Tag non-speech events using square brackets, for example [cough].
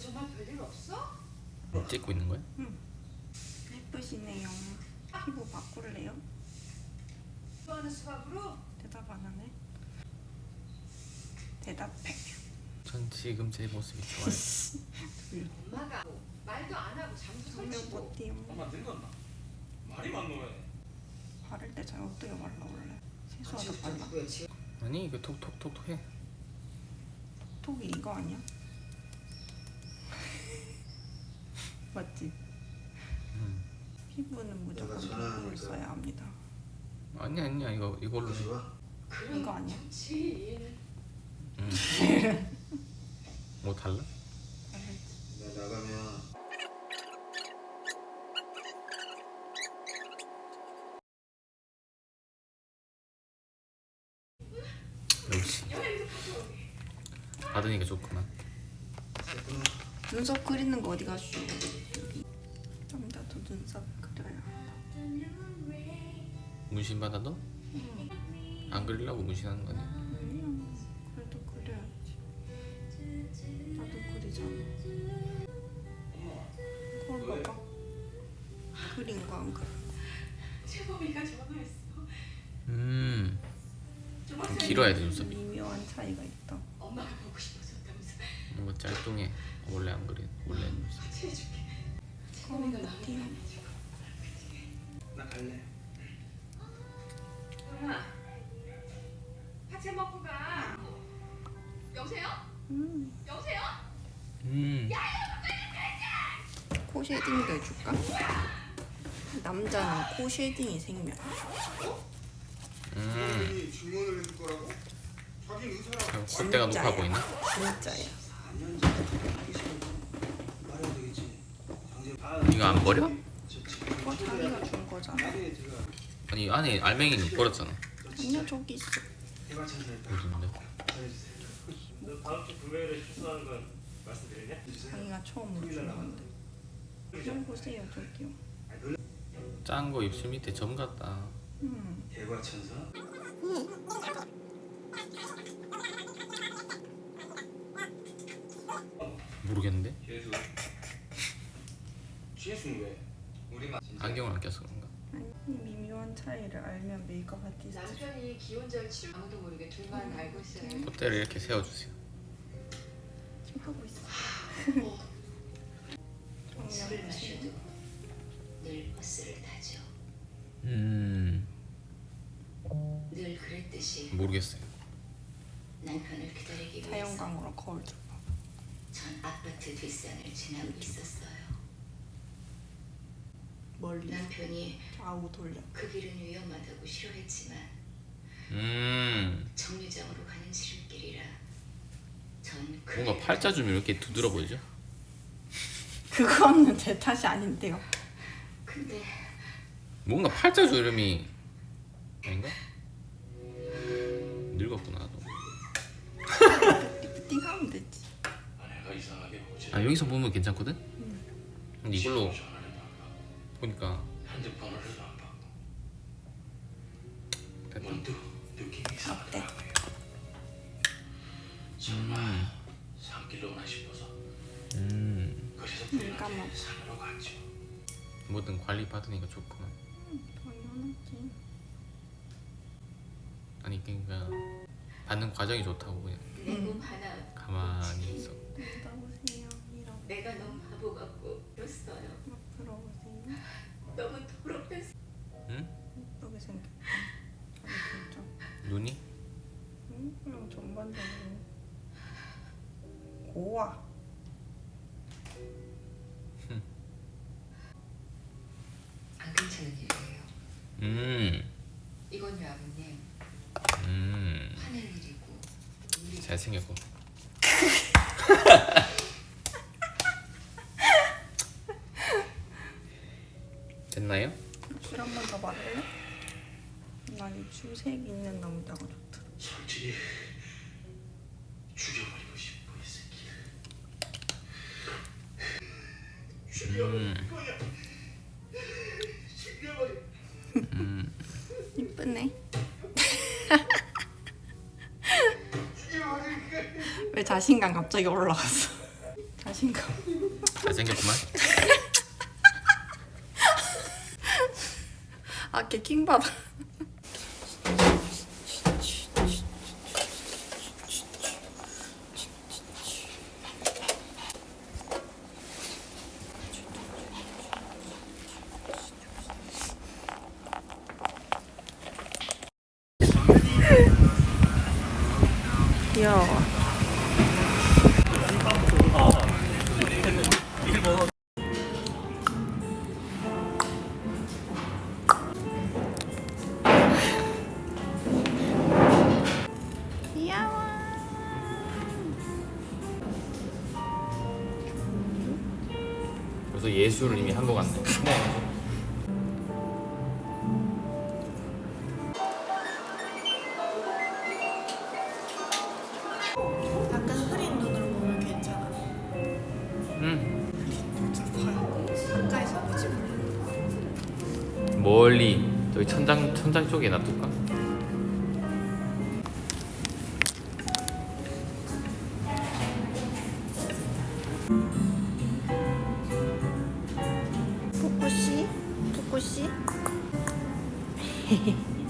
정말 별일 없어? 찍고 있는 거야? 예쁘시네요. 피부 바꿀래요? 좋아하는 수박으로? 대답 안 하네. 대답해. 전 지금 제 모습이 좋아요. [laughs] 엄마가 말도 안 하고 잠도 성명 설치고 못해요. 엄마 늙었나? 말이 많노래 바를 때 잘 어떻게 발라 원래? 세수하다 발라. 아니 이거 톡톡톡톡 해. 톡이 이거 아니야? [laughs] 맞지? 음. 피부는 무조건 내가 전화하니까. 톡을 써야 합니다. 아니 아니야 이거 이걸로. 해. 이거 아니야? 음. [laughs] 뭐 달라? 나 나가면 역시. 받으니까 좋구만. 눈썹 그리는 거 어디? 여기. 좀더 눈썹 그려야 한다. 문신 받아도? 안 그리려고 문신하는 거 아니야? 아니야. 그래도 그려야지. 나도 그리잖아. 거울 봐봐. 그린 거 안 그려. 최범이가 전화했어 음. 길어야 돼 눈썹이. 미묘한 차이가 있다. 엄마가 보고 싶어졌다면서 뭔가 짤뚱해. 원래 안 그래. 원래 눈썹. 같이 해줄게 거울 최범이가 마음에 못해요. 나 갈래 엄마 파채 먹고 가 여보세요? 음. 여보세요? 음. 코 쉐딩도 해줄까? 남자는 코 쉐딩이 생명. 음. 이 질문을 해줄 거라고? 자기 의사랑 콧대가 높아 진짜야. 보이나? 진짜야. 4년 전에 하기 싫으면 말해야 되겠지 당신 아, 이거 안 버려? 그거 자기가 준 거잖아. 아니 안에 알맹이는 버렸잖아. 아니야 저기 있어. 대과천사를 어딘데? 잘해주세요 너 다음 주 금요일에 출소하는 건 말씀드리냐? 자기가 처음으로 준 건데. 좀 보세요 저기요. 짠 거 입술 밑에 점 같다. 음. 대과천사? 모르겠는데? 왜? 우리만 안경을 안 껴서 그런가? 아니 이 미묘한 차이를 알면 메이크업 아티스트. 남편이 기혼절 치료 아무도 모르게 둘만 알고 있어요 콧대를 이렇게 세워주세요. 지금 하고 있어. 술을 정면 보세요. 마셔도 늘 버스를 타죠. 음 늘 그랬듯이 모르겠어요. 남편을 기다리기 위해서 자연광으로 거울 좀 봐. 전 아파트 뒷산을 지나고 있었어요. 멀리 남편이 좌우 돌려. 그 길은 위험하다고 싫어했지만 음 정류장으로 가는 지름길이라 전 그 뭔가 길을 팔자 좀 이렇게 두드러 보이죠? 그거는 제 탓이 아닌데요. 근데 뭔가 팔자 주름이 아닌가? 늙었구나 나도. 리프팅 아 여기서 보면 괜찮거든? 근데 이걸로 보니까 핸드폰을 해도 안 받고 됐다. 문득 느낌이 어때? 이상하더라고요 정말 음. 산길로나 싶어서 음 그래서 눈 부인한테 감아. 산으로 갔죠 뭐든 관리 받으니까 좋구만. 당연하지. 아니 그러니까 받는 과정이 좋다고 그냥 내몸 하 내가 너무 바보 같고 그랬어요. 앞으로 오세요. 너무 더럽게 응? 예쁘게 생겼다. 아니 진짜. 눈이? 응? 그냥 전반적으로. 고와. 안 괜찮은 일이에요. 음, 이건요 아버님 음, 화낼 일이고 우리 잘생겼고. [laughs] 볼래? 난이 주색 있는 나무다가 좋다. 삼촌이 죽여버리고 싶어 이 새끼를. 죽여버릴 음. 거야. 죽여버릴. 음. 이쁘네. 죽여버릴 거야. 왜 자신감 갑자기 올라왔어? 자신감. 잘생겼구만. 아, 걔 킹받아. 귀여워. 그래서 예술을 이미 한 것 같네. 네. 약간 흐린 눈으로 보면 괜찮아. 응. 가까이서 보지 마. 멀리 저기 천장 천장 쪽에 놔둘까? 푸꾸씨? [laughs]